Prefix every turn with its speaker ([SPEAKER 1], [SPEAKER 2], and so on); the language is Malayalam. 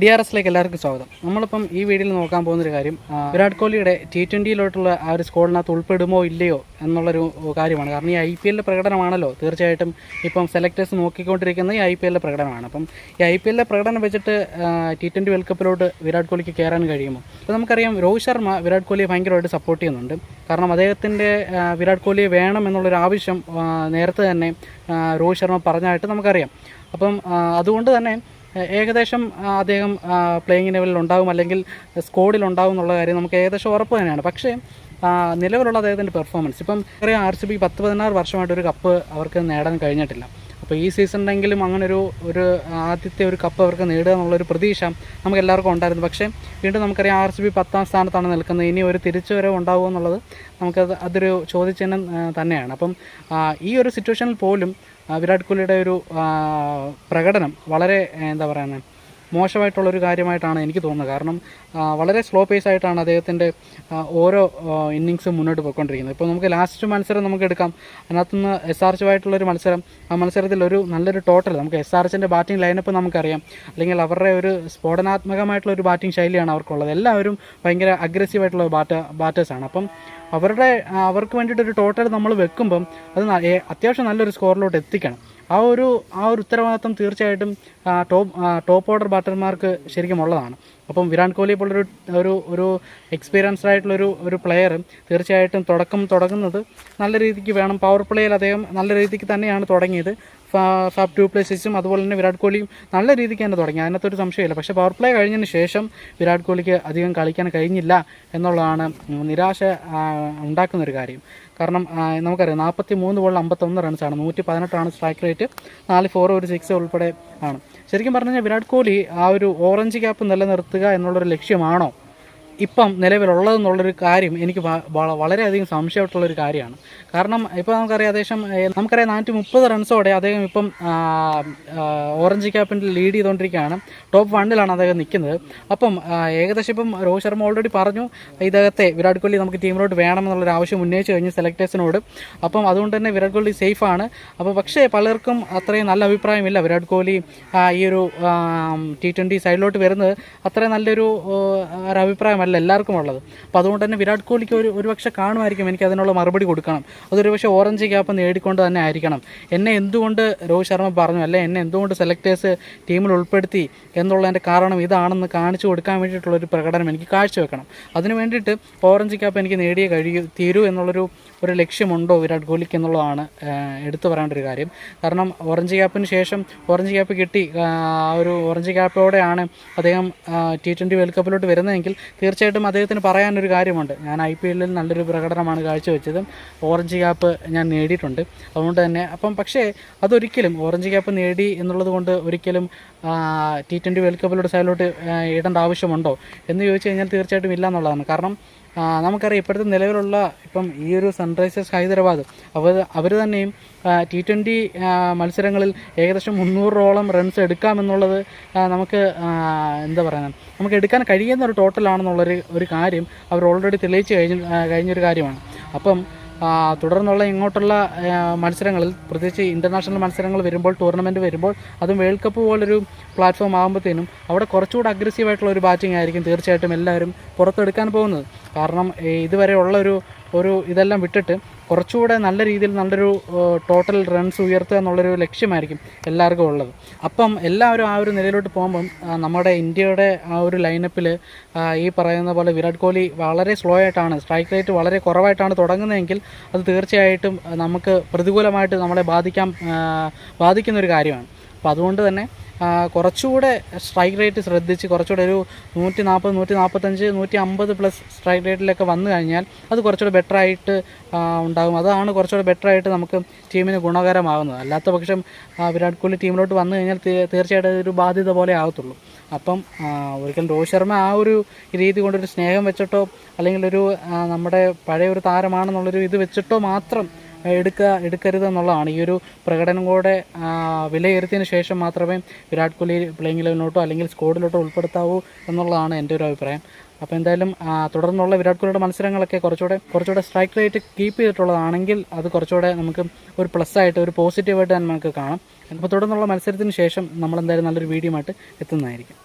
[SPEAKER 1] ഡി ആർ എസിലേക്ക് എല്ലാവർക്കും സ്വാഗതം. നമ്മളിപ്പം ഈ വീഡിയോയിൽ നോക്കാൻ പോകുന്നൊരു കാര്യം വിരാട് കോഹ്ലിയുടെ ടി ട്വന്റിയിലോട്ടുള്ള ആ ഒരു സ്കോഡിനകത്ത് ഉൾപ്പെടുമോ ഇല്ലയോ എന്നുള്ളൊരു കാര്യമാണ്. കാരണം ഈ ഐ പി എല്ലിലെ പ്രകടനമാണല്ലോ. തീർച്ചയായിട്ടും ഇപ്പം സെലക്ടേഴ്സ് നോക്കിക്കൊണ്ടിരിക്കുന്ന ഈ ഐ പി എല്ലിലെ പ്രകടനമാണ്. അപ്പം ഈ ഐ പി എല്ലിലെ പ്രകടനം വെച്ചിട്ട് ടി ട്വന്റി വേൾഡ് കപ്പിലോട്ട് വിരാട് കോഹ്ലിക്ക് കയറാൻ കഴിയുമോ? അപ്പോൾ നമുക്കറിയാം രോഹിത് ശർമ്മ വിരാട് കോഹ്ലിയെ ഭയങ്കരമായിട്ട് സപ്പോർട്ട് ചെയ്യുന്നുണ്ട്. കാരണം അദ്ദേഹത്തിന്റെ വിരാട് കോഹ്ലിയെ വേണം എന്നുള്ളൊരു ആവശ്യം നേരത്തെ തന്നെ രോഹിത് ശർമ്മ പറഞ്ഞായിട്ട് നമുക്കറിയാം. അപ്പം അതുകൊണ്ട് തന്നെ ഏകദേശം അദ്ദേഹം പ്ലേയിങ് ലെവലിൽ ഉണ്ടാവും അല്ലെങ്കിൽ സ്കോഡിൽ ഉണ്ടാവും എന്നുള്ള കാര്യം നമുക്ക് ഏകദേശം ഉറപ്പ് തന്നെയാണ്. പക്ഷേ നിലവിലുള്ള അദ്ദേഹത്തിന്റെ പെർഫോമൻസ് ഇപ്പം അറിയാം ആർ സി ബി പത്ത് പതിനാറ് വർഷമായിട്ട് ഒരു കപ്പ് അവർക്ക് നേടാൻ കഴിഞ്ഞിട്ടില്ല. അപ്പോൾ ഈ സീസണിലെങ്കിലും അങ്ങനെ ഒരു ഒരു ആദ്യത്തെ ഒരു കപ്പ് അവർക്ക് നേടുക എന്നുള്ളൊരു പ്രതീക്ഷ നമുക്ക് എല്ലാവർക്കും ഉണ്ടായിരുന്നു. പക്ഷേ വീണ്ടും നമുക്കറിയാം ആർ സി ബി പത്താം സ്ഥാനത്താണ് നിൽക്കുന്നത്. ഇനി ഒരു തിരിച്ചുവരവ് ഉണ്ടാവുമോ എന്നുള്ളത് നമുക്കത് അതൊരു ചോദ്യചിഹ്നം തന്നെയാണ്. അപ്പം ഈ ഒരു സിറ്റുവേഷനിൽ പോലും വിരാട് കോഹ്ലിയുടെ ഒരു പ്രകടനം വളരെ എന്താ പറയുന്നത് മോശമായിട്ടുള്ളൊരു കാര്യമായിട്ടാണ് എനിക്ക് തോന്നുന്നത്. കാരണം വളരെ സ്ലോ പേസ് ആയിട്ടാണ് അദ്ദേഹത്തിന്റെ ഓരോ ഇന്നിങ്സും മുന്നോട്ട് പോയിക്കൊണ്ടിരിക്കുന്നത്. ഇപ്പോൾ നമുക്ക് ലാസ്റ്റ് മത്സരം നമുക്ക് എടുക്കാം. അതിനകത്തുനിന്ന് എസ് ആർ എച്ചുമായിട്ടുള്ളൊരു മത്സരം. ആ മത്സരത്തിൽ ഒരു നല്ലൊരു ടോട്ടൽ നമുക്ക് എസ് ആർ എച്ചിന്റെ ബാറ്റിംഗ് ലൈനപ്പ് നമുക്കറിയാം. അല്ലെങ്കിൽ അവരുടെ ഒരു സ്ഫോടനാത്മകമായിട്ടുള്ള ഒരു ബാറ്റിംഗ് ശൈലിയാണ് അവർക്കുള്ളത്. എല്ലാവരും ഭയങ്കര അഗ്രസീവായിട്ടുള്ള ബാറ്റ ബാറ്റേഴ്സാണ് അപ്പം അവരുടെ അവർക്ക് വേണ്ടിയിട്ടൊരു ടോട്ടൽ നമ്മൾ വെക്കുമ്പം അത് അത്യാവശ്യം നല്ലൊരു സ്കോറിലോട്ട് എത്തിക്കണം. ആ ഒരു ആ ഒരു ഉത്തരവാദിത്വം തീർച്ചയായിട്ടും ടോപ്പ് ടോപ്പ് ഓർഡർ ബാറ്റർമാർക്ക് ശരിക്കും ഉള്ളതാണ്. അപ്പം വിരാട് കോഹ്ലി പോലൊരു ഒരു ഒരു എക്സ്പീരിയൻസ്ഡ് ആയിട്ടുള്ളൊരു ഒരു പ്ലെയർ തീർച്ചയായിട്ടും തുടക്കം തുടങ്ങുന്നത് നല്ല രീതിക്ക് വേണം. പവർ പ്ലേയിൽ അദ്ദേഹം നല്ല രീതിക്ക് തന്നെയാണ് തുടങ്ങിയത്. ഫാബ് ടു പ്ലേസിസും അതുപോലെ തന്നെ വിരാട് കോഹ്ലിയും നല്ല രീതിക്ക് തന്നെ തുടങ്ങി. അതിനകത്തൊരു സംശയമില്ല. പക്ഷെ പവർ പ്ലേ കഴിഞ്ഞതിന് ശേഷം വിരാട് കോഹ്ലിക്ക് അധികം കളിക്കാൻ കഴിഞ്ഞില്ല എന്നുള്ളതാണ് നിരാശ ഉണ്ടാക്കുന്ന ഉണ്ടാക്കുന്നൊരു കാര്യം. കാരണം നമുക്കറിയാം നാൽപ്പത്തി മൂന്ന് ബോളിൽ അമ്പത്തൊന്ന് റൺസാണ് നൂറ്റി പതിനെട്ടാണ് സ്ട്രൈക്ക് റേറ്റ് നാല് ഫോർ ഒരു സിക്സ് ഉൾപ്പെടെ ആണ്. ശരിക്കും പറഞ്ഞു കഴിഞ്ഞാൽ വിരാട് കോഹ്ലി ആ ഒരു ഓറഞ്ച് ക്യാപ്പ് നിലനിർത്തുക എന്നുള്ളൊരു ലക്ഷ്യമാണോ? ഇപ്പം നിലവിലുള്ളതെന്നുള്ളൊരു കാര്യം എനിക്ക് വളരെയധികം സംശയമായിട്ടുള്ളൊരു കാര്യമാണ്. കാരണം ഇപ്പോൾ നമുക്കറിയാം ഏകദേശം നമുക്കറിയാം നാനൂറ്റി മുപ്പത് റൺസോടെ അദ്ദേഹം ഇപ്പം ഓറഞ്ച് ക്യാപ്പിന്റെ ലീഡ് ചെയ്തുകൊണ്ടിരിക്കുകയാണ്. ടോപ്പ് വണ്ണിലാണ് അദ്ദേഹം നിൽക്കുന്നത്. അപ്പം ഏകദേശം ഇപ്പം രോഹിത് ശർമ്മ ഓൾറെഡി പറഞ്ഞു ഇദ്ദേഹത്തെ വിരാട് കോഹ്ലി നമുക്ക് ടീമിലോട്ട് വേണമെന്നുള്ളൊരു ആവശ്യം ഉന്നയിച്ചു കഴിഞ്ഞു സെലക്ടേഴ്സിനോട്. അപ്പം അതുകൊണ്ട് തന്നെ വിരാട് കോഹ്ലി സേഫാണ്. അപ്പോൾ പക്ഷേ പലർക്കും അത്രയും നല്ല അഭിപ്രായമില്ല വിരാട് കോഹ്ലി ഈ ഒരു ടി ട്വന്റി സൈഡിലോട്ട് വരുന്നത്. അത്രയും നല്ലൊരു ആ, ഒരു എല്ലാവർക്കും ഉള്ളത്. അപ്പോൾ അതുകൊണ്ട് തന്നെ വിരാട് കോഹ്ലിക്ക് ഒരു ഒരുപക്ഷെ കാണുമായിരിക്കും എനിക്ക് അതിനുള്ള മറുപടി കൊടുക്കണം. അതൊരു പക്ഷേ ഓറഞ്ച് ക്യാപ്പ് നേടിക്കൊണ്ട് തന്നെ ആയിരിക്കണം. എന്നെ എന്തുകൊണ്ട് രോഹിത് ശർമ്മ പറഞ്ഞു അല്ലെ എന്നെ എന്തുകൊണ്ട് സെലക്ടേഴ്സ് ടീമിൽ ഉൾപ്പെടുത്തി എന്നുള്ളതിന്റെ കാരണം ഇതാണെന്ന് കാണിച്ചു കൊടുക്കാൻ വേണ്ടിയിട്ടുള്ള ഒരു പ്രകടനം എനിക്ക് കാഴ്ചവെക്കണം. അതിന് വേണ്ടിയിട്ട് ഓറഞ്ച് ക്യാപ്പ് എനിക്ക് നേടിയേ കഴിയൂ തീരൂ എന്നുള്ളൊരു ഒരു ലക്ഷ്യമുണ്ടോ വിരാട് കോഹ്ലിക്ക് എന്നുള്ളതാണ് എടുത്തു പറയേണ്ട ഒരു കാര്യം. കാരണം ഓറഞ്ച് ക്യാപ്പിന് ശേഷം ഓറഞ്ച് ക്യാപ്പ് കിട്ടി ഒരു ഓറഞ്ച് ക്യാപ്പോടെയാണ് അദ്ദേഹം ടി ട്വന്റി വേൾഡ് കപ്പിലോട്ട് വരുന്നതെങ്കിൽ തീർച്ചയായിട്ടും അദ്ദേഹത്തിന് പറയാനൊരു കാര്യമുണ്ട്. ഞാൻ ഐ പി എല്ലിൽ നല്ലൊരു പ്രകടനമാണ് കാഴ്ചവെച്ചതും ഓറഞ്ച് ക്യാപ്പ് ഞാൻ നേടിയിട്ടുണ്ട്. അതുകൊണ്ട് തന്നെ അപ്പം പക്ഷേ അതൊരിക്കലും ഓറഞ്ച് ക്യാപ്പ് നേടി എന്നുള്ളത് കൊണ്ട് ഒരിക്കലും ടി ട്വന്റി വേൾഡ് കപ്പിലൂടെ സൈഡിലോട്ട് ഇടേണ്ട ആവശ്യമുണ്ടോ എന്ന് ചോദിച്ചു കഴിഞ്ഞാൽ തീർച്ചയായിട്ടും ഇല്ല എന്നുള്ളതാണ്. കാരണം നമുക്കറിയാം ഇപ്പോഴത്തെ നിലവിലുള്ള ഇപ്പം ഈ ഒരു സൺറൈസേഴ്സ് ഹൈദരാബാദ് അവർ അവർ തന്നെയും ടി ട്വന്റി മത്സരങ്ങളിൽ ഏകദേശം മുന്നൂറോളം റൺസ് എടുക്കാമെന്നുള്ളത് നമുക്ക് എന്താ പറയുക നമുക്ക് എടുക്കാൻ കഴിയുന്ന ഒരു ടോട്ടലാണെന്നുള്ളൊരു ഒരു കാര്യം അവർ ഓൾറെഡി തെളിയിച്ച് കഴിഞ്ഞ കഴിഞ്ഞൊരു കാര്യമാണ്. അപ്പം തുടർന്നുള്ള ഇങ്ങോട്ടുള്ള മത്സരങ്ങളിൽ പ്രത്യേകിച്ച് ഇന്റർനാഷണൽ മത്സരങ്ങൾ വരുമ്പോൾ ടൂർണമെന്റ് വരുമ്പോൾ അതും വേൾഡ് കപ്പ് പോലൊരു പ്ലാറ്റ്ഫോം ആകുമ്പോഴത്തേനും അവിടെ കുറച്ചുകൂടെ അഗ്രസീവായിട്ടുള്ള ഒരു ബാറ്റിംഗ് ആയിരിക്കും തീർച്ചയായിട്ടും എല്ലാവരും പുറത്തെടുക്കാൻ പോകുന്നത്. കാരണം ഇതുവരെ ഉള്ള ഒരു ഒരു ഇതെല്ലാം വിട്ടിട്ട് കുറച്ചുകൂടെ നല്ല രീതിയിൽ നല്ലൊരു ടോട്ടൽ റൺസ് ഉയർത്തുക എന്നുള്ളൊരു ലക്ഷ്യമായിരിക്കും എല്ലാവർക്കും ഉള്ളത്. അപ്പം എല്ലാവരും ആ ഒരു നിലയിലോട്ട് പോകുമ്പം നമ്മുടെ ഇന്ത്യയുടെ ആ ഒരു ലൈനപ്പിൽ ഈ പറയുന്ന പോലെ വിരാട് കോഹ്ലി വളരെ സ്ലോ ആയിട്ടാണ് സ്ട്രൈക്ക് റേറ്റ് വളരെ കുറവായിട്ടാണ് തുടങ്ങുന്നതെങ്കിൽ അത് തീർച്ചയായിട്ടും നമുക്ക് പ്രതികൂലമായിട്ട് നമ്മളെ ബാധിക്കാൻ ബാധിക്കുന്ന ഒരു കാര്യമാണ്. അപ്പോൾ അതുകൊണ്ട് തന്നെ കുറച്ചുകൂടെ സ്ട്രൈക്ക് റേറ്റ് ശ്രദ്ധിച്ച് കുറച്ചുകൂടെ ഒരു നൂറ്റി നാൽപ്പത് നൂറ്റി നാൽപ്പത്തഞ്ച് നൂറ്റി അമ്പത് പ്ലസ് സ്ട്രൈക്ക് റേറ്റിലൊക്കെ വന്നു കഴിഞ്ഞാൽ അത് കുറച്ചുകൂടെ ബെറ്റർ ആയിട്ട് ഉണ്ടാകും. അതാണ് കുറച്ചുകൂടെ ബെറ്റർ ആയിട്ട് നമുക്ക് ടീമിന് ഗുണകരമാകുന്നത്. അല്ലാത്ത പക്ഷം വിരാട് കോഹ്ലി ടീമിലോട്ട് വന്നു കഴിഞ്ഞാൽ തീർച്ചയായിട്ടും അതൊരു ബാധ്യത പോലെ ആകത്തുള്ളൂ. അപ്പം ഒരിക്കലും രോഹിത് ശർമ്മ ആ ഒരു രീതി കൊണ്ടൊരു സ്നേഹം വെച്ചിട്ടോ അല്ലെങ്കിൽ ഒരു നമ്മുടെ പഴയ ഒരു താരമാണെന്നുള്ളൊരു ഇത് വെച്ചിട്ടോ മാത്രം എടുക്കുക എടുക്കരുതെന്നുള്ളതാണ്. ഈ ഒരു പ്രകടനം കൂടെ വിലയിരുത്തിയതിന് ശേഷം മാത്രമേ വിരാട് കോഹ്ലി പ്ലേയിങ് ലെവലിലോട്ടോ അല്ലെങ്കിൽ സ്കോഡിലോട്ടോ ഉൾപ്പെടുത്താവൂ എന്നുള്ളതാണ് എന്റെ ഒരു അഭിപ്രായം. അപ്പോൾ എന്തായാലും തുടർന്നുള്ള വിരാട് കോഹ്ലിയുടെ മത്സരങ്ങളൊക്കെ കുറച്ചുകൂടെ കുറച്ചുകൂടെ സ്ട്രൈക്ക് റേറ്റ് കീപ്പ് ചെയ്തിട്ടുള്ളതാണെങ്കിൽ അത് കുറച്ചുകൂടെ നമുക്ക് ഒരു പ്ലസ് ആയിട്ട് ഒരു പോസിറ്റീവായിട്ട് തന്നെ നമുക്ക് കാണാം. അപ്പോൾ തുടർന്നുള്ള മത്സരത്തിന് ശേഷം നമ്മൾ എന്തായാലും നല്ലൊരു വീഡിയോ ആയിട്ട് എത്തുന്നതായിരിക്കും.